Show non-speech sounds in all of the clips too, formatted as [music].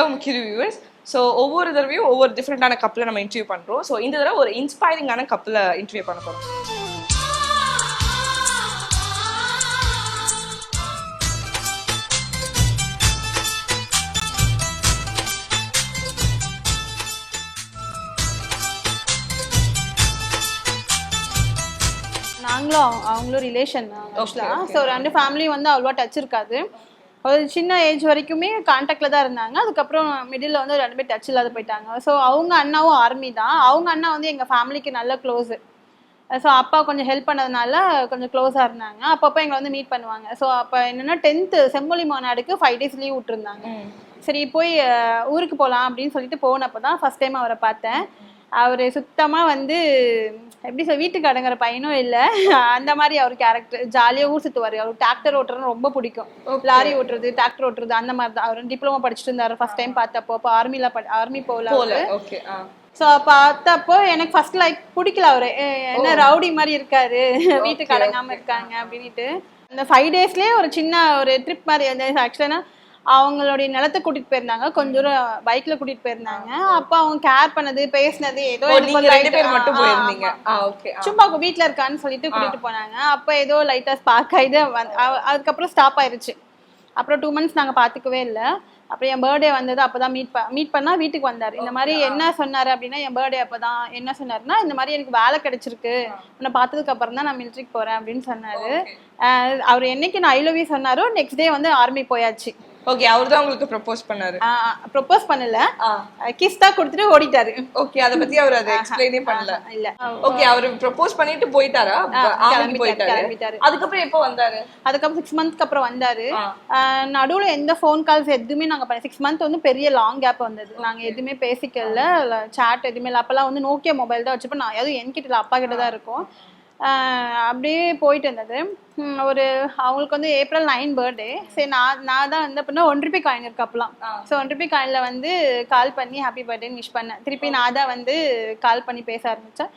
Hello முக்கிய viewers so ஒவ்வொரு தடவையும் ஒவ்வொரு டிஃப்ரெண்டான கப்பில் நம்ம இன்டர்வியூ பண்ணுறோம் ஸோ இந்த தடவை ஒரு இன்ஸ்பைரிங்கான கப்பில் இன்டர்வியூ பண்ண போகிறோம் நாங்களும் அவங்க- அவங்களும் ரிலேஷன் okay. ஸோ ரெண்டு ஃபேமிலியும் வந்து அவ்வளோவா டச் இருக்காது. ஒரு சின்ன ஏஜ் வரைக்குமே காண்டாக்டில் தான் இருந்தாங்க. அதுக்கப்புறம் மிடில் வந்து ரெண்டு பேர் டச் இல்லாத போயிட்டாங்க. ஸோ அவங்க அண்ணாவும் ஆர்மி தான். அவங்க அண்ணா வந்து எங்கள் ஃபேமிலிக்கு நல்ல க்ளோஸு ஸோ அப்பா கொஞ்சம் ஹெல்ப் பண்ணதுனால கொஞ்சம் க்ளோஸாக இருந்தாங்க. அப்பப்போ எங்களை வந்து மீட் பண்ணுவாங்க. ஸோ அப்போ என்னென்னா டென்த்து செம்மொழி மாநாடுக்கு ஃபைவ் டேஸ் லீவ் விட்டுருந்தாங்க. சரி போய் ஊருக்கு போகலாம் அப்படின்னு சொல்லிட்டு போனப்போ தான் ஃபஸ்ட் டைம் அவரை பார்த்தேன். அவர் சுத்தமாக வந்து எப்படி சொல் வீட்டுக்கு அடங்குற பையனும் இல்லை. [laughs] அந்த மாதிரி அவர் கேரக்டர் ஜாலியாக ஊர் சுற்றுவார் அவர் டிராக்டர் ஓட்டுறது ரொம்ப பிடிக்கும். லாரி ஓட்டுறது டிராக்டர் ஓட்டுறது அந்த மாதிரி தான். அவர் டிப்ளமோ படிச்சுட்டு இருந்தார் ஃபர்ஸ்ட் டைம் பார்த்தப்போ. அப்போ ஆர்மியில் படி ஆர்மி போகல ஓகே ஸோ பார்த்தப்போ எனக்கு ஃபர்ஸ்ட் லைக் பிடிக்கல அவரு. என்ன ரவுடி மாதிரி இருக்காரு? வீட்டுக்கு அடங்காம இருக்காங்க. அப்படின்ட்டு அந்த ஃபைவ் டேஸ்லயே ஒரு சின்ன ஒரு ட்ரிப் மாதிரி ஆக்சுவலாக அவங்களுடைய நிலத்தை கூட்டிட்டு போயிருந்தாங்க. கொஞ்ச தூரம் பைக்ல கூட்டிட்டு போயிருந்தாங்க. அப்போ அவங்க கேர் பண்ணது பேசினது ஏதோ மட்டும் போயிருந்தீங்க. சும்மா வீட்ல இருக்கான்னு சொல்லிட்டு கூட்டிட்டு போனாங்க. அப்போ ஏதோ லைட்டா ஸ்பார்க் அவ- அதுக்கப்புறம் ஸ்டாப் ஆயிருச்சு. அப்புறம் டூ மந்த்ஸ் நாங்க பாத்துக்கவே இல்லை. அப்புறம் என் பர்த்டே வந்தது அப்பதான் மீட் மீட் பண்ணா வீட்டுக்கு வந்தாரு. இந்த மாதிரி என்ன சொன்னாரு அப்படின்னா என் பர்த்டே அப்பதான் என்ன சொன்னாருன்னா இந்த மாதிரி எனக்கு வேலை கிடைச்சிருக்கு. உன்னை பார்த்ததுக்கு அப்புறம் தான் நான் மிலிட்ரிக்கு போறேன் அப்படின்னு சொன்னாரு. அவர் என்னைக்கு நான் ஐ லவ் யூ சொன்னாரோ நெக்ஸ்ட் டே வந்து ஆர்மி போயாச்சு. ஓகே அவர் தான் உங்களுக்கு ப்ரொபோஸ் பண்ணாரு. ப்ரொப்போஸ் பண்ணல. கிஸ் தான் கொடுத்துட்டு ஓடிட்டாரு. ஓகே அத பத்தி அவர் அதை எக்ஸ்பிளைனே பண்ணல. இல்ல. ஓகே அவர் ப்ரொபோஸ் பண்ணிட்டு போயிட்டாரா? கிளம்பிட்டாரு, போயிட்டாரு. அதுக்கப்புறம் எப்போ வந்தாரு? அதுக்கப்புறம் சிக்ஸ் மந்த்ஸ்க்கு அப்புறம் வந்தாரு. நடுவுல எந்த ஃபோன் கால்ஸ் எதுவுமே நாங்க பண்ண சிக்ஸ் மந்த் வந்து பெரிய லாங் கேப் வந்தது. நாங்க எதுவுமே பேசிக்கல சாட் எதுவுமே இல்லை. அப்பெல்லாம் வந்து நோக்கியா மொபைல் தான் வச்சுப்போம் நான் எதுவும் என்கிட்ட இல்லை அப்பா கிட்ட தான் இருக்கும். அப்படியே போயிட்டு இருந்தது. ஒரு அவங்களுக்கு வந்து ஏப்ரல் நைன் பர்த்டே சரி நான் நான் தான் வந்து அப்படின்னா ஒன் ருபி காயின் இருக்கு அப்பலாம். ஸோ ஒன் ருபி காயினில் வந்து கால் பண்ணி ஹாப்பி பர்த்டேன்னு விஷ் பண்ணேன். திருப்பி நான் தான் வந்து கால் பண்ணி பேச ஆரம்பித்தேன்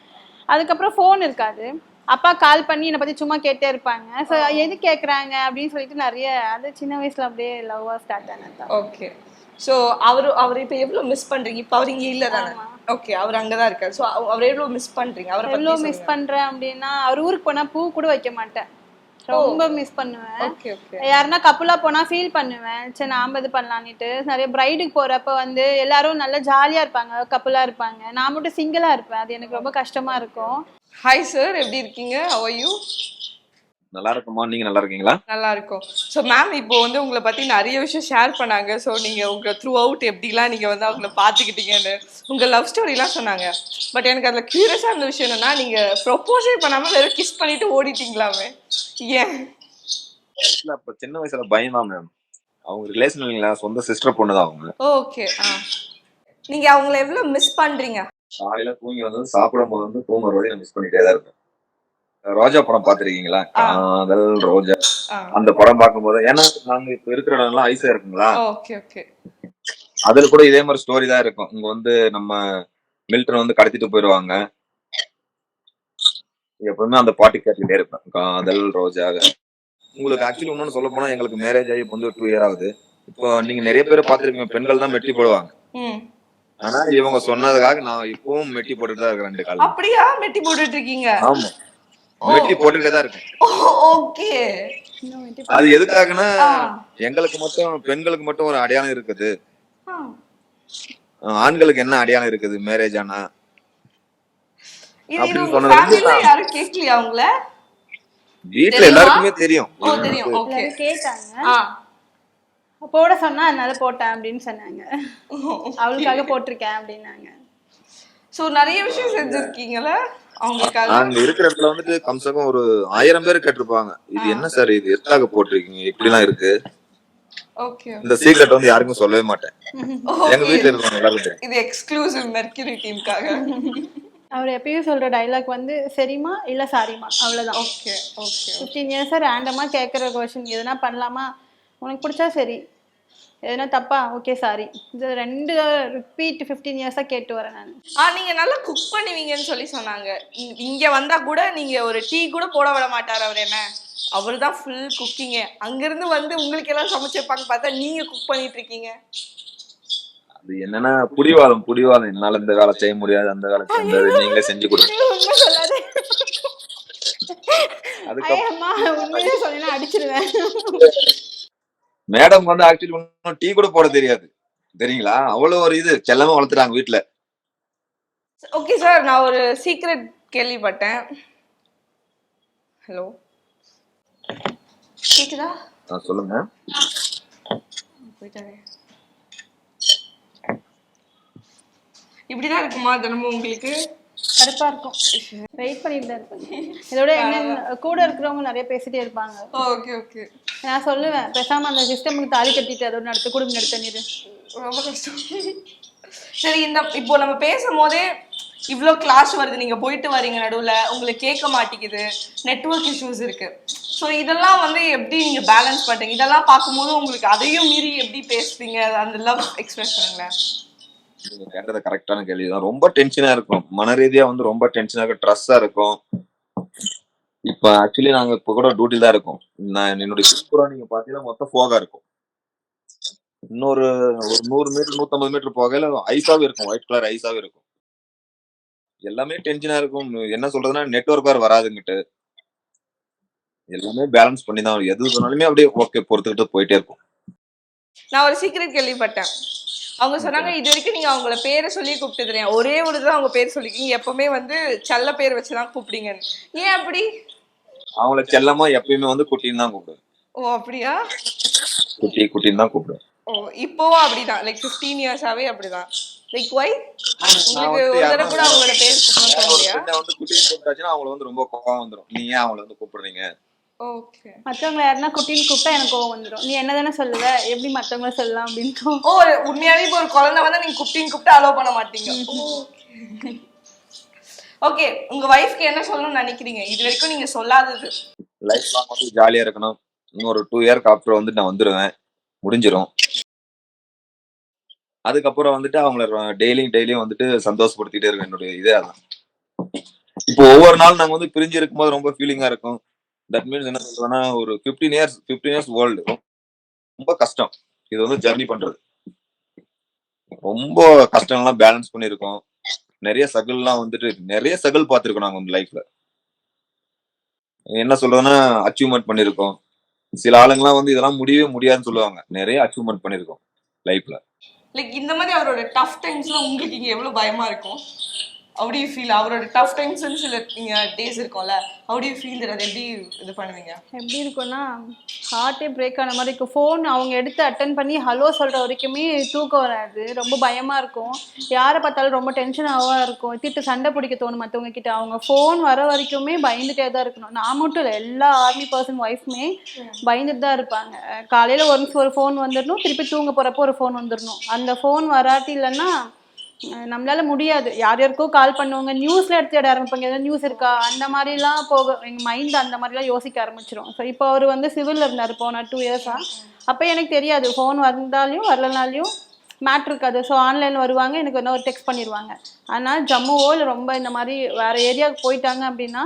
அதுக்கப்புறம் ஃபோன் இருக்காது. அப்பா கால் பண்ணி என்னை பற்றி சும்மா கேட்டே இருப்பாங்க. ஸோ எது கேட்குறாங்க அப்படின்னு சொல்லிட்டு நிறைய அது சின்ன வயசில் அப்படியே லவ்வாக ஸ்டார்ட் ஆனது ஓகே சோ அவரு அவர் இப்ப எவ்வளவு மிஸ் பண்றீங்க? இப்ப அவர் இங்க இல்ல தானே ஓகே அவர் அங்கதான் இருக்காரு. சோ அவர் எவ்வளவு மிஸ் பண்றீங்க? அவரை எவ்வளோ பத்தி மிஸ் பண்ணுறேன் அப்படின்னா அவர் ஊருக்கு போனால் பூ கூட வைக்க மாட்டேன். ரொம்ப மிஸ் பண்ணுவேன். ஓகே ஓகே யாருன்னா கப்புலா போனா ஃபீல் பண்ணுவேன். சரி நாம இது பண்ணலான்னுட்டு நிறைய பிரைடுக்கு போறப்ப வந்து எல்லாரும் நல்லா ஜாலியா இருப்பாங்க. கப்புலா இருப்பாங்க. நான் மட்டும் சிங்கிளா இருப்பேன். அது எனக்கு ரொம்ப கஷ்டமா இருக்கும். ஹாய் சார் எப்படி இருக்கீங்க? How are you? நல்லா இருக்குமா நீங்க நல்லா இருக்கீங்களா நல்லா இருக்கும் ஸோ மேம் இப்போ வந்து உங்களை பத்தி நிறைய விஷயம் ஷேர் பண்ணாங்க. ஸோ நீங்க உங்க த்ரூ அவுட் எப்படிலாம் நீங்க வந்து அவங்கள பார்த்துக்கிட்டீங்கன்னு உங்க லவ் ஸ்டோரிலாம் சொன்னாங்க. பட் எனக்கு அதுல கியூரியஸா இருந்த விஷயம் என்னன்னா நீங்க ப்ரொப்போஸே பண்ணாம வெறும் கிஸ் பண்ணிட்டு ஓடிட்டீங்களாமே? ஏன்? அப்ப சின்ன வயசுல பயம் தான் மேம் அவங்க ரிலேஷன் இல்லைங்களா? சொந்த சிஸ்டர் பொண்ணு தான் அவங்க. ஓகே ஆ. நீங்க அவங்கள எவ்வளவு மிஸ் பண்றீங்க? காலையில தூங்கி வந்து சாப்பிடும் போது வந்து தூங்குற வரையும் மிஸ் பண்ணிட்டே தான் இருப்பேன். ரோஜா படம் பாத்திருக்கீங்களா காதல் ரோஜா. அந்த படம் பார்க்கும்போது ஏன்னா நாங்க இப்ப இருக்கிற இடம்லாம் ஐஸா இருக்குங்களா? Okay okay. அதுல கூட இதே மாதிரி ஸ்டோரி தான் இருக்கும். இங்க வந்து நம்ம மில்டன் வந்து கடத்திட்டு போயிடுவாங்க எப்பவுமே அந்த பாட்டு கேட்டுக்கிட்டே இருப்பேன். காதல் ரோஜா. உங்களுக்கு ஆக்சுவலி இன்னொன்னு சொல்ல போனா எங்களுக்கு மேரேஜ் ஆகி வந்து டூ இயர் ஆகுது. இப்போ நீங்க நிறைய பேரை பார்த்திருக்கீங்க பெண்கள் தான் மெட்டி போடுவாங்க. ஆனா இவங்க சொன்னதுக்காக நான் இப்பவும் மெட்டி போட்டுட்டு தான் காலம் அப்படியா? மெட்டி போட்டுட்டு இருக்கீங்க? ஆமா. மெட்டி போட்டுக்கிட்டே தான் இருக்கேன். ஓகே. அது எதுக்காகன்னா எங்களுக்கு மட்டும் பெண்களுக்கு மட்டும் ஒரு அடையாளம் இருக்குது. ஆண்களுக்கு என்ன அடையாளம் இருக்குது மேரேஜ் ஆனா? அப்படின்னு சொன்னது வீட்டுல? எல்லாருக்குமே தெரியும். போட சொன்னா அதனால போட்டேன் அப்படின்னு சொன்னாங்க. அவளுக்காக போட்டிருக்கேன் அப்படின்னாங்க. சோ நிறைய விஷயம் செஞ்சிருக்கீங்கல்ல அவங்களுக்காக நாங்க இருக்கிற இடத்துல வந்துட்டு கம்சகம் ஒரு ஆயிரம் பேர் கேட்டிருப்பாங்க. இது என்ன சார் இது? எதுக்காக போட்டிருக்கீங்க? இப்படி எல்லாம் இருக்கு. ஓகே இந்த சீக்ரெட் வந்து யாருக்கும் சொல்லவே மாட்டேன். எங்க வீட்டுல இருக்கவங்க எல்லாரும் இது எக்ஸ்க்ளூசிவ் மெர்க்யூரி டீமுக்காக அவர் எப்பயும் சொல்ற டைலாக் வந்து சரிமா இல்ல சாரிமா அவ்வளவுதான். ஓகே ஓகே ஃபிஃப்டீன் இயர்ஸாக ரேண்டமாக கேட்குற கொஷின் எதுனா பண்ணலாமா? உனக்கு பிடிச்சா சரி. எதுனா தப்பா? ஓகே சாரி இது ரெண்டு ரிப்பீட் ஃபிஃப்டீன் இயர்ஸாக கேட்டு வரேன் நான். ஆ நீங்க நல்லா குக் பண்ணுவீங்கன்னு சொல்லி சொன்னாங்க. இங்க வந்தா கூட நீங்க ஒரு டீ கூட போட விட மாட்டார் அவர் என்ன? அவர் தான் ஃபுல் குக்கிங்க அங்கிருந்து வந்து உங்களுக்கு எல்லாம் சமைச்சு வைப்பாங்க பார்த்தா நீங்க குக் பண்ணிட்டு இருக்கீங்க. அது என்னன்னா புடிவாதம் புடிவாதம். என்னால இந்த வேலை செய்ய முடியாது அந்த வேலை செய்ய முடியாது. நீங்களே செஞ்சு கொடுங்க. அதுக்கப்புறம் அடிச்சிருவேன். மேடம் வந்து ஆக்சுவலி ஒன்னும் டீ கூட போட தெரியாது. தெரியுங்களா? அவ்வளவு ஒரு இது. செல்லமா வளர்த்துறாங்க வீட்டுல ஓகே சார் நான் ஒரு சீக்ரெட் கேள்விப்பட்டேன். ஹலோ கேக்குதா? ஆ, சொல்லுங்க. போயிட்டாரே. இப்படிதான் இருக்குமா தினமும் உங்களுக்கு? கடுப்பா இருக்கும். வெயிட் பண்ணிட்டு தான் இருப்பேன். இதோட என்ன கூட இருக்கிறவங்க நிறைய பேசிட்டே இருப்பாங்க. ஓகே ஓகே நான் சொல்லுவேன் பேசாம அந்த சிஸ்டமுக்கு தாலி கட்டிட்டு அதோட நடத்த குடும்பம் நடத்த நீரு ரொம்ப கஷ்டம். சரி இந்த இப்போ நம்ம பேசும்போதே இவ்வளோ கிளாஸ் வருது. நீங்க போயிட்டு வரீங்க நடுவுல உங்களுக்கு கேட்க மாட்டேங்குது. நெட்வொர்க் இஷ்யூஸ் இருக்கு. ஸோ இதெல்லாம் வந்து எப்படி நீங்க பேலன்ஸ் பண்றீங்க? இதெல்லாம் பார்க்கும்போது உங்களுக்கு அதையும் மீறி எப்படி பேசுறீங்க? அந்த லவ் எக்ஸ்பிரஸ் பண்ணுங்களேன் நீங்க கேட்டது கரெக்டான கேள்விதான். ரொம்ப டென்ஷனா இருக்கும். மன ரீதியா வந்து ரொம்ப டென்ஷனா இருக்கும். ட்ரெஸ்ஸா இருக்கும். இப்ப ஆக்சுவலி நாங்க இப்ப கூட டியூட்டில தான் இருக்கோம். நான் என்னுடைய நீங்க பாத்தீங்கன்னா மொத்தம் ஃபோகா இருக்கும். இன்னொரு ஒரு நூறு மீட்டர் நூத்தம்பது மீட்டர் போகையில ஐஸாவே இருக்கும். ஒயிட் கலர் ஐஸாவே இருக்கும். எல்லாமே டென்ஷனா இருக்கும். என்ன சொல்றதுன்னா நெட்ஒர்க் வேற வராதுங்கிட்டு. எல்லாமே பேலன்ஸ் பண்ணி தான் எது சொன்னாலுமே அப்படியே ஓகே பொறுத்துக்கிட்டு போயிட்டே இருக்கும். நான் ஒரு சீக்கிரம் கேள்விப்பட்டேன். அவங்க சொன்னாங்க இது வரைக்கும் நீங்க அவங்கள பேரை சொல்லி கூப்பிட்டது ஒரே ஒரு தான் அவங்க பேர் சொல்லிருக்கீங்க. எப்பவுமே வந்து செல்ல பேர் வச்சுதான் கூப்பிடுங்கன்னு ஏன் அப்படி? அவங்கள செல்லமா எப்பயுமே வந்து குட்டின்னு தான் கூப்பிடுவேன். ஓ அப்படியா? குட்டி குட்டின்னு தான் கூப்பிடுவேன். ஓ இப்போவும் அப்படிதான். லைக் 15 இயர்ஸாவே அப்படிதான். லைக் ஒய் உங்களுக்கு ஒரு தடவை கூட அவங்களோட பேர் பெண்ணை வந்து குட்டின்னு கூப்பிட்டாச்சுன்னா அவங்கள வந்து ரொம்ப கோவம் வந்துடும் நீ ஏன் அவங்கள வந்து கூப்பிடுறீங்க? ஓகே மத்தவங்க யாருன்னா குட்டின்னு கூப்பிட்டா எனக்கு கோவம் வந்துடும் நீ என்ன தானே சொல்லுவ? எப்படி மத்தவங்கள சொல்லலாம் அப்படின்னு ஓ உண்மையாவே இப்போ ஒரு குழந்தை வந்தா நீங்க குப்பிங் கூப்பிட்டு அலோவ் பண்ண மாட்டீங்க. ஓகே உங்க வைஃப்க்கு என்ன சொல்லணும்னு நினைக்கிறீங்க? இது வரைக்கும் நீங்க சொல்லாதது. லைஃப் லாங் வந்து ஜாலியா இருக்கணும். இன்னொரு டூ இயர்க்கு அப்புறம் வந்து நான் வந்துடுவேன் முடிஞ்சிரும். அதுக்கப்புறம் வந்துட்டு அவங்கள டெய்லியும் டெய்லியும் வந்துட்டு சந்தோஷப்படுத்திட்டே இருக்கும் என்னுடைய இதே அதான். இப்போ ஒவ்வொரு நாள் நாங்க வந்து பிரிஞ்சு இருக்கும்போது ரொம்ப ஃபீலிங்கா இருக்கும். தட் மீன்ஸ் என்ன சொல்றதுன்னா ஒரு fifteen years fifteen years world ரொம்ப கஷ்டம். இது வந்து ஜர்னி பண்றது. ரொம்ப கஷ்டம்லாம் பேலன்ஸ் பண்ணியிருக்கோம். நிறைய சகல்லாம் வந்துட்டு நிறைய சகல் பார்த்துருக்கோம் நாங்க வந்து லைஃப்ல என்ன சொல்றதுன்னா அச்சீவ்மெண்ட் பண்ணியிருக்கோம் சில ஆளுங்கலாம் வந்து இதெல்லாம் முடியவே முடியாதுன்னு சொல்லுவாங்க. நிறைய அச்சீவ்மெண்ட் பண்ணியிருக்கோம் லைஃப்ல லைக் இந்த மாதிரி அவரோட டஃப் டைம்ஸ்ல உங்களுக்கு இங்க எவ்வளவு பயமா இருக்கும்? அப்படி ஃபீல் அவரோட டஃப் டைம்ஸ்னு சில டேஸ் இருக்கும்ல. அப்படி ஃபீல் அதை எப்படி இது பண்ணுவீங்க? எப்படி இருக்கும்னா ஹார்ட்டே பிரேக் ஆன மாதிரி இருக்கும். ஃபோன் அவங்க எடுத்து அட்டன் பண்ணி ஹலோ சொல்கிற வரைக்குமே தூக்கம் வராது. ரொம்ப பயமாக இருக்கும். யாரை பார்த்தாலும் ரொம்ப டென்ஷன் ஆவா இருக்கும். திட்டு சண்டை பிடிக்க தோணும் மற்றவங்க கிட்ட. அவங்க ஃபோன் வர வரைக்குமே பயந்துட்டே தான் இருக்கணும். நான் மட்டும் இல்லை எல்லா ஆர்மி பர்சன் ஒய்ஃப்மே பயந்துட்டு தான் இருப்பாங்க. காலையில் ஒன்ஸ் ஒரு ஃபோன் வந்துடணும். திருப்பி தூங்க போகிறப்போ ஒரு ஃபோன் வந்துடணும். அந்த ஃபோன் வராட்டி இல்லைன்னா நம்மளால முடியாது. யார் யாருக்கோ கால் பண்ணுவாங்க நியூஸ்ல எடுத்து விட ஆரம்பிப்பாங்க. ஏதாவது நியூஸ் இருக்கா? அந்த மாதிரிலாம் போக எங்க மைண்ட் அந்த மாதிரிலாம் யோசிக்க ஆரம்பிச்சிரும். ஸோ இப்போ அவர் வந்து சிவில் இருந்தார் போன டூ இயர்ஸா அப்போ எனக்கு தெரியாது ஃபோன் வந்தாலையும் வரலனாலையும் மேட்ரு இருக்காது. ஸோ ஆன்லைனில் வருவாங்க எனக்கு என்ன ஒரு டெக்ஸ்ட் பண்ணிடுவாங்க ஆனால் ஜம்முவோ இல்லை ரொம்ப இந்த மாதிரி வேறு ஏரியாவுக்கு போயிட்டாங்க அப்படின்னா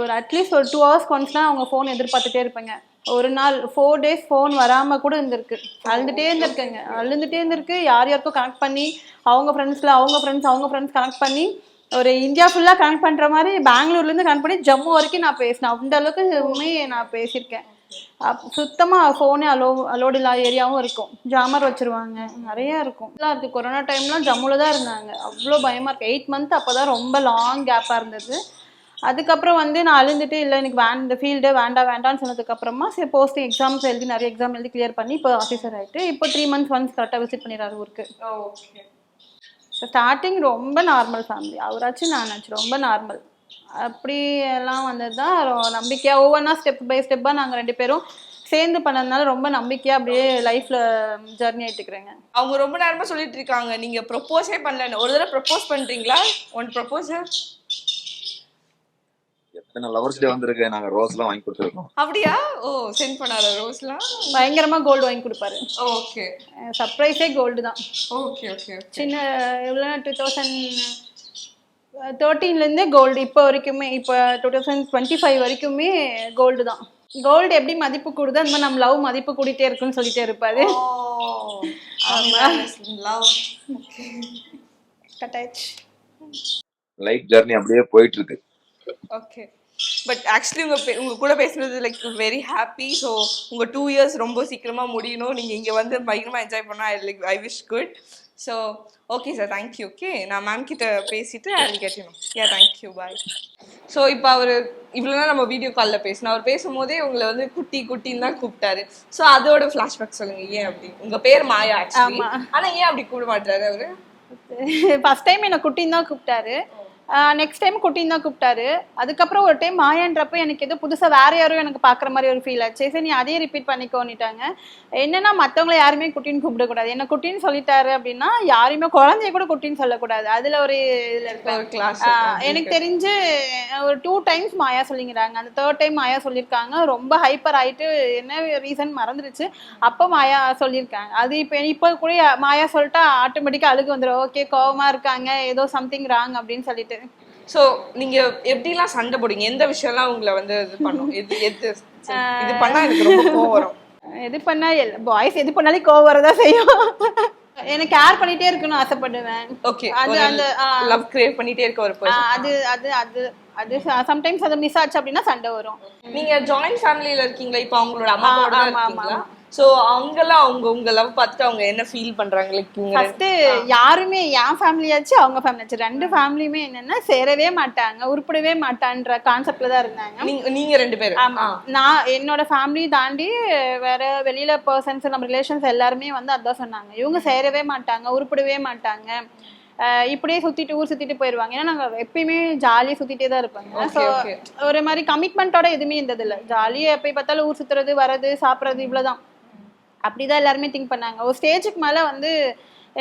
ஒரு அட்லீஸ்ட் ஒரு டூ ஹவர்ஸ் ஒன்ஸ்லாம் அவங்க ஃபோன் எதிர்பார்த்துட்டே இருப்பேங்க. ஒரு நாள் ஃபோர் டேஸ் ஃபோன் வராமல் கூட இருந்திருக்கு. அழுதுகிட்டே இருந்திருக்குங்க. அழுதுட்டே இருந்திருக்கு. யார் யாருக்கும் கனெக்ட் பண்ணி அவங்க ஃப்ரெண்ட்ஸில் அவங்க ஃப்ரெண்ட்ஸ் அவங்க ஃப்ரெண்ட்ஸ் கனெக்ட் பண்ணி ஒரு இந்தியா ஃபுல்லாக கனெக்ட் பண்ணுற மாதிரி பெங்களூர்லேருந்து கனெக்ட் பண்ணி ஜம்மு வரைக்கும் நான் பேசினேன். அந்த அளவுக்கு உண்மையை நான் பேசியிருக்கேன். அப் சுத்தமாக ஃபோனே அலோ அலோடு இல்லாத ஏரியாவும் இருக்கும். ஜாமர் வச்சிருவாங்க. நிறையா இருக்கும். எல்லாம் இருக்குது கொரோனா டைம்லாம் ஜம்முல தான் இருந்தாங்க. அவ்வளோ பயமாக இருக்குது எயிட் மந்த் அப்போ தான் ரொம்ப லாங் கேப்பாக இருந்தது. அதுக்கப்புறம் வந்து நான் அழுந்துட்டு இல்லை எனக்கு வேன் இந்த ஃபீல்டு வேண்டாம் வேண்டாம்னு சொன்னதுக்கப்புறமா சரி போஸ்டிங் எக்ஸாம்ஸ் எழுதி நிறைய எக்ஸாம் எழுதி கிளியர் பண்ணி இப்போ ஆஃபீஸர் ஆயிட்டு இப்போ த்ரீ மந்த்ஸ் ஒன்ஸ் கரெக்டாக விசிட் பண்ணிடுறாரு ஊருக்கு. ஓகே ஸ்டார்டிங் ரொம்ப நார்மல் ஃபேமிலி அவராச்சும் நானாச்சும் ரொம்ப நார்மல் அப்படி எல்லாம் வந்தது தான் நம்பிக்கையாக ஒவ்வொன்றா ஸ்டெப் பை ஸ்டெப்பாக நாங்கள் ரெண்டு பேரும் சேர்ந்து பண்ணதுனால ரொம்ப நம்பிக்கையாக அப்படியே லைஃப்பில் ஜர்னி ஆயிட்டுக்கிறேங்க அவங்க ரொம்ப நேரமா சொல்லிட்டு இருக்காங்க. நீங்க ப்ரொப்போஸே பண்ணலன்னு. ஒரு தடவை ப்ரொப்போஸ் பண்றீங்களா? ஒன் ப்ரொப்போசல் எத்தனை லவர்ஸ் டே வந்திருக்கு. நாங்க ரோஸ் எல்லாம் வாங்கி கொடுத்துருக்கோம். அப்படியா? ஓ சென்ட் பண்ணாத ரோஸ்லாம் பயங்கரமாக கோல்டு வாங்கி கொடுப்பாரு. ஓகே. சர்ப்ரைஸே கோல்டு தான். ஓகே ஓகே சின்ன எவ்வளோ டூ தௌசண்ட் தேர்ட்டீன்லேருந்தே கோல்டு இப்போ வரைக்குமே இப்போ டூ தௌசண்ட் டுவெண்ட்டி ஃபைவ் வரைக்குமே கோல்டு தான். கோல்டு எப்படி மதிப்பு கூடுதோ அந்த மாதிரி நம்ம லவ் மதிப்பு கூடிட்டே இருக்குன்னு சொல்லிட்டே இருப்பாரு. லவ் கட்டாச்சு லைஃப் ஜர்னி அப்படியே போயிட்டு இருக்கு. ஓகே. பட் ஆக்சுவலி உங்க உங்க கூட பேசுனது லைக் வெரி ஹாப்பி ஸோ உங்க டூ இயர்ஸ் ரொம்ப சீக்கிரமா முடியணும். நீங்க இங்க வந்து பயங்கரமா என்ஜாய் பண்ணா like I wish good so okay sir thank you okay நான் மேம் கிட்ட பேசிட்டு ஐ கேட்டணும் யா தேங்க்யூ பாய் ஸோ இப்போ அவர் இவ்வளோ நேரம் நம்ம வீடியோ காலில் பேசினோம். அவர் பேசும்போதே உங்களை வந்து குட்டி குட்டின்னு தான் கூப்பிட்டாரு. ஸோ அதோட ஃப்ளாஷ்பேக் சொல்லுங்க. ஏன் அப்படி? உங்க பேர் மாயா ஆக்சுவலி ஆனா ஏன் அப்படி கூப்பிட மாட்டாரு அவரு? ஃபர்ஸ்ட் டைம் என்னை குட்டின்னு தான் கூப்பிட்டாரு. நெக்ஸ்ட் டைம் குட்டின்னு தான் கூப்பிட்டாரு. அதுக்கப்புறம் ஒரு டைம் மாயான்றப்ப எனக்கு ஏதோ புதுசாக வேற யாரும் எனக்கு பார்க்குற மாதிரி ஒரு ஃபீல் ஆச்சு சரி நீ அதே ரிப்பீட் பண்ணிக்கோன்னுட்டாங்க. என்னன்னா மற்றவங்கள யாருமே குட்டின்னு கூப்பிடக்கூடாது. என்ன குட்டின்னு சொல்லிட்டாரு அப்படின்னா யாரையுமே குழந்தைய கூட குட்டின்னு சொல்லக்கூடாது. அதில் ஒரு இதில் ஆஹ் எனக்கு தெரிஞ்சு ஒரு டூ டைம்ஸ் மாயா சொல்லிங்கிறாங்க. அந்த தேர்ட் டைம் மாயா சொல்லியிருக்காங்க. ரொம்ப ஹைப்பர் ஆயிட்டு என்ன ரீசன் மறந்துடுச்சு அப்போ மாயா சொல்லியிருக்காங்க. அது இப்போ இப்போ கூட மாயா சொல்லிட்டா ஆட்டோமேட்டிக்காக அழுகு வந்துடும் ஓகே கோவமா இருக்காங்க. ஏதோ சம்திங் ராங் அப்படின்னு சொல்லிட்டு. ஸோ நீங்க எப்படிலாம் சண்டை போடுங்க எந்த விஷயம்லாம் உங்களை வந்து இது பண்ணும்? [laughs] எது எது? இது பண்ணா எனக்கு ரொம்ப கோவம் வரும். எது பண்ணா பாய்ஸ் எது பண்ணாலும் கோவம் வரதா செய்யும். எனக்கு கேர் பண்ணிட்டே இருக்கணும்னு ஆசைப்படுவேன். ஓகே அது அந்த லவ் கிரியேட் பண்ணிட்டே இருக்க ஒரு அது அது அது அது சம்டைம்ஸ் அது மிஸ் ஆச்சு அப்படின்னா சண்டை வரும். நீங்க ஜாயிண்ட் ஃபேமிலில இருக்கீங்களா? இப்போ அவங்களோட அம்மா கூட ஆமா, ஆமா, சோ அவங்கெல்லாம் அவங்க உங்க லவ் பார்த்துட்டு அவங்க என்ன ஃபீல் பண்றாங்க? லைக் இவங்க ஃபர்ஸ்ட் யாருமே என் ஃபேமிலியாச்சு அவங்க ஃபேமிலியாச்சு ரெண்டு ஃபேமிலியுமே என்னன்னா சேரவே மாட்டாங்க உருப்படவே மாட்டான்ற கான்செப்ட்ல தான் இருந்தாங்க. நீங்க நீங்க ரெண்டு பேரும். ஆமா. நான் என்னோட ஃபேமிலி தாண்டி வேற வெளியில பர்சன்ஸ் நம்ம ரிலேஷன்ஸ் எல்லாருமே வந்து அதான் சொன்னாங்க. இவங்க சேரவே மாட்டாங்க உருப்படவே மாட்டாங்க. இப்படியே சுத்திட்டு ஊர் சுத்திட்டு போயிருவாங்க. ஏன்னா நாங்க எப்பயுமே ஜாலியா சுத்திட்டே தான் இருப்பாங்க. ஸோ. ஒரு மாதிரி கமிட்மெண்ட்டோட எதுவுமே இருந்தது இல்ல ஜாலியா எப்பயும் பார்த்தாலும் ஊர் சுத்துறது வர்றது சாப்பிட்றது இவ்வளவுதான். அப்படிதான் எல்லாருமே திங்க் பண்ணாங்க. ஒரு ஸ்டேஜுக்கு மேல வந்து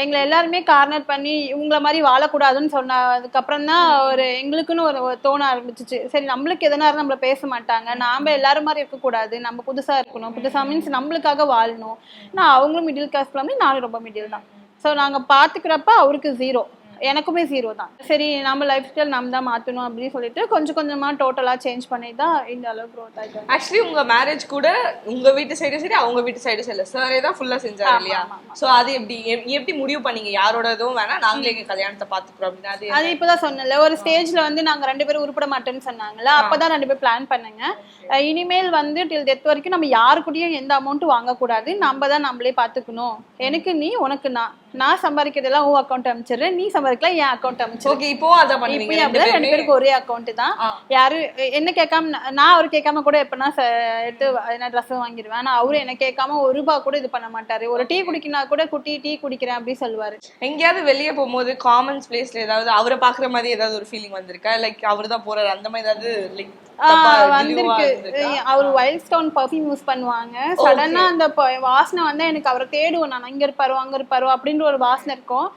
எங்களை எல்லாருமே கார்னர் பண்ணி இவங்கள மாதிரி வாழக்கூடாதுன்னு சொன்ன அதுக்கப்புறம் தான் ஒரு எங்களுக்குன்னு ஒரு தோண ஆரம்பிச்சிச்சு. சரி நம்மளுக்கு எதனா இருந்தா நம்மள பேச மாட்டாங்க. நாம எல்லாரும் மாதிரி இருக்கக்கூடாது. நம்ம புதுசா இருக்கணும். புதுசா மீன்ஸ் நம்மளுக்காக வாழணும். நான் அவங்களும் மிடில் கிளாஸ் ஃபேமிலி நானும் ரொம்ப மிடில் தான். ஸோ நாங்கள் பார்த்துக்கிறப்ப அவருக்கு ஜீரோ எனக்குமே ஜீரோ தான். சரி நம்ம லைஃப் ஸ்டைல் நம்ம தான் மாத்தணும் அப்படின்னு சொல்லிட்டு கொஞ்சம் கொஞ்சமா டோட்டலா சேஞ்ச் பண்ணி தான் இந்த அளவு க்ரோத் ஆயிட்டு ஆக்சுவலி உங்க மேரேஜ் கூட உங்க வீட்டு சைடும் சரி அவங்க வீட்டு சைடும் சரி. சாரே தான் ஃபுல்லா செஞ்சாரு இல்லையா? சோ அது எப்படி எப்- எப்படி முடிவு பண்ணீங்க? யாரோட இதுவும் வேணாம் நாங்களே எங்க கல்யாணத்தை பாத்துக்கிறோம் அப்படின்னு. அது அது இப்பதான் சொன்னேன்ல ஒரு ஸ்டேஜ்ல வந்து நாங்க ரெண்டு பேரும் உருப்பட மாட்டோம்னு சொன்னாங்கல்ல அப்பதான் ரெண்டு பேரும் பிளான் பண்ணுங்க. இனிமேல் வந்து டில் டெத் வரைக்கும் நம்ம யாரு கூடயும் எந்த அமௌண்ட்டும் வாங்கக்கூடாது. நம்ம தான் நம்மளே பாத்துக்கணும். எனக்கு நீ உனக்கு நான். நான் சம்பாதிக்கிறதெல்லாம் உன் அக்கௌண்ட் அமைச்சிடுறேன் நீ சம்பாதிக்கலாம் என் அக்கௌண்ட் அமைச்சிரு ஓகே இப்போ அதான் ரெண்டு அப்படிதான் ரெண்டு பேருக்கு ஒரே அக்கௌண்ட் தான். யாரு என்ன கேட்காம நான்- அவர் கேட்காம கூட எப்பனா எடுத்து என்ன ட்ரெஸ் வாங்கிடுவேன் ஆனா அவரு என்ன கேட்காம ஒரு ரூபா கூட இது பண்ண மாட்டாரு. ஒரு டீ குடிக்கினா கூட குட்டி டீ குடிக்கிறேன் அப்படின்னு சொல்லுவாரு. எங்கேயாவது வெளியே போகும்போது காமன்ஸ் பிளேஸ்ல ஏதாவது அவரை பாக்குற மாதிரி ஏதாவது ஒரு ஃபீலிங் வந்திருக்கா? லைக் அவர் தான் போறாரு. அந்த மாதிரி ஏதாவது லைக் வந்திருக்கு. அவர் வைல்ட் ஸ்டோன் பர்ஃப்யூம் யூஸ் பண்ணுவாங்க. சடனா அந்த வாசனை வந்து எனக்கு அவரை தேடுவேன் நான் அங்க இருப்பாரு அங்க இருப்பாரு அப்படின்ற ஒரு வாசனை இருக்கும்.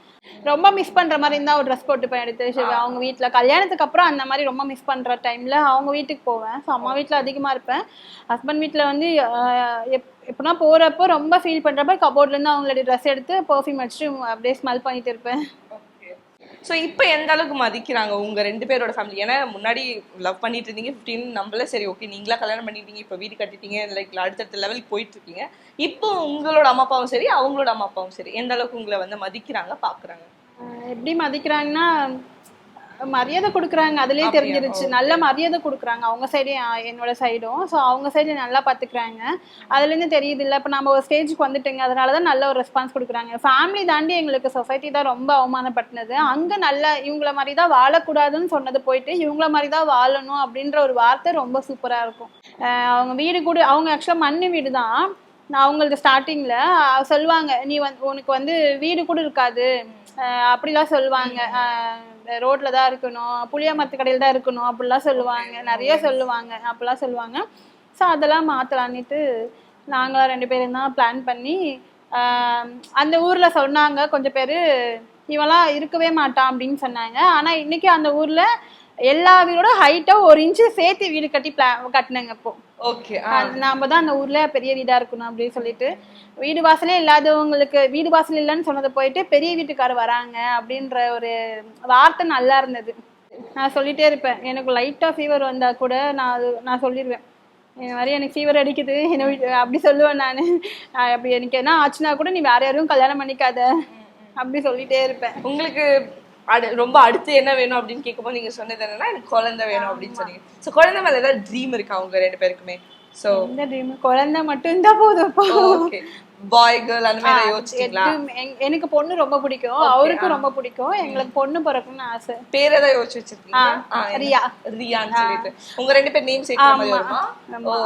ரொம்ப மிஸ் பண்ற மாதிரி இருந்தா ஒரு ட்ரெஸ் போட்டு போய் எடுத்து அவங்க வீட்ல கல்யாணத்துக்கு அப்புறம் அந்த மாதிரி ரொம்ப மிஸ் பண்ற டைம்ல அவங்க வீட்டுக்கு போவேன். ஸோ அம்மா வீட்ல அதிகமா இருப்பேன். ஹஸ்பண்ட் வீட்ல வந்து எப்படின்னா போறப்போ ரொம்ப ஃபீல் பண்றப்ப கபோர்ட்ல இருந்து அவங்களோட ட்ரெஸ் எடுத்து பர்ஃப்யூம் அடிச்சுட்டு அப்படியே ஸ்மெல் பண்ணிட்டு இருப்பேன். ஸோ இப்போ எந்த அளவுக்கு மதிக்கிறாங்க உங்க ரெண்டு பேரோட ஃபேமிலி ஏன்னா முன்னாடி லவ் பண்ணிட்டு இருந்தீங்க ஃபிஃப்டீன் நம்மள சரி ஓகே நீங்களா கல்யாணம் பண்ணிட்டீங்க இப்போ வீடு கட்டிட்டீங்க லைக் அடுத்தடுத்த லெவலுக்கு போயிட்டு இருக்கீங்க. இப்போ உங்களோட அம்மா அப்பாவும் சரி அவங்களோட அம்மா அப்பாவும் சரி. எந்த அளவுக்கு உங்களை வந்து மதிக்கிறாங்க பாக்குறாங்க? எப்படி மதிக்கிறாங்கன்னா மரியாதை கொடுக்குறாங்க அதுலயே? தெரிஞ்சிருச்சு. நல்ல மரியாதை கொடுக்குறாங்க. அவங்க சைடும் என்னோட சைடும் ஸோ அவங்க சைடு நல்லா பார்த்துக்கிறாங்க அதுலேருந்து தெரியுது இல்லை இப்போ நம்ம ஒரு ஸ்டேஜுக்கு வந்துட்டுங்க அதனால தான் நல்ல ஒரு ரெஸ்பான்ஸ் கொடுக்குறாங்க. ஃபேமிலி தாண்டி எங்களுக்கு சொசைட்டி தான் ரொம்ப அவமானப்படுத்தினது அங்கே நல்ல இவங்கள மாதிரி தான் வாழக்கூடாதுன்னு சொன்னது போயிட்டு இவங்கள மாதிரி தான் வாழணும் அப்படின்ற ஒரு வார்த்தை ரொம்ப சூப்பராக இருக்கும். அவங்க வீடு கூட அவங்க ஆக்சுவலாக மண்ணு வீடு தான். நான் அவங்களுக்கு ஸ்டார்டிங்ல சொல்லுவாங்க நீ வந்து உனக்கு வந்து வீடு கூட இருக்காது. அப்படிலாம் சொல்லுவாங்க. ரோட்ல தான் இருக்கணும் புளிய மரத்து கடையில் தான் இருக்கணும் அப்படிலாம் சொல்லுவாங்க. நிறைய சொல்லுவாங்க. அப்படிலாம் சொல்லுவாங்க. ஸோ அதெல்லாம் மாற்றலான்னுட்டு நாங்களாம் ரெண்டு பேரும் தான் பிளான் பண்ணி அந்த ஊரில் சொன்னாங்க. கொஞ்சம் பேர் இவெல்லாம் இருக்கவே மாட்டான் அப்படின்னு சொன்னாங்க. ஆனால் இன்னைக்கு அந்த ஊரில் எல்லா வீடோட ஹைட்டாக ஒரு இன்ச்சு சேர்த்து வீடு கட்டி பிளா கட்டினாங்க இப்போது ஓகே நாம தான் அந்த ஊர்ல பெரிய வீடா இருக்கணும் அப்படின்னு சொல்லிட்டு வீடு வாசலே இல்லாதவங்களுக்கு வீடு வாசல் இல்லைன்னு சொன்னதை போயிட்டு பெரிய வீட்டுக்காரர் வராங்க அப்படின்ற ஒரு வார்த்தை நல்லா இருந்தது. நான் சொல்லிட்டே இருப்பேன் எனக்கு லைட்டா ஃபீவர் வந்தா கூட நான் அது நான் சொல்லிடுவேன் இந்த மாதிரி எனக்கு ஃபீவர் அடிக்குது என்ன அப்படி சொல்லுவேன் நான். அப்படி எனக்கு என்ன ஆச்சுன்னா கூட நீ வேற யாரையும் கல்யாணம் பண்ணிக்காத. அப்படி சொல்லிட்டே இருப்பேன். உங்களுக்கு அடு ரொம்ப அடுத்து என்ன வேணும் அப்படின்னு கேட்கும்போது நீங்க சொன்னது என்னன்னா எனக்கு குழந்தை வேணும் அப்படின்னு சொன்னீங்க. ஸோ குழந்தை மேல ஏதாவது ட்ரீம் இருக்கா உங்க ரெண்டு பேருக்குமே? ஸோ இந்த ட்ரீம் குழந்தை மட்டும் இருந்தா போதும் பாய் கேர்ள் அந்த மாதிரி யோசிச்சிங்களா எனக்கு பொண்ணு ரொம்ப பிடிக்கும். அவருக்கும் ரொம்ப பிடிக்கும். எங்களுக்கு பொண்ணு பிறக்கணும்னு ஆசை. பேர் ஏதாவது யோசிச்சு வச்சிருக்கீங்க ரியா. ரியான்னு சொல்லிட்டு. உங்க ரெண்டு பேர் நேம் சேர்க்கிற மாதிரி வருமா.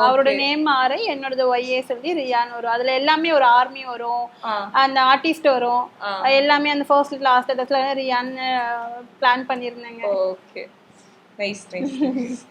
அவரோட நேம் ஆறு என்னோடது ஒய்ஏ சொல்லி ரியான் வரும். அதுல எல்லாமே ஒரு ஆர்மி வரும். அந்த ஆர்டிஸ்ட் வரும். எல்லாமே அந்த ஃபர்ஸ்ட் லாஸ்ட் இடத்துல ரியான் பிளான் பண்ணியிருந்தேங்க. Okay nice nice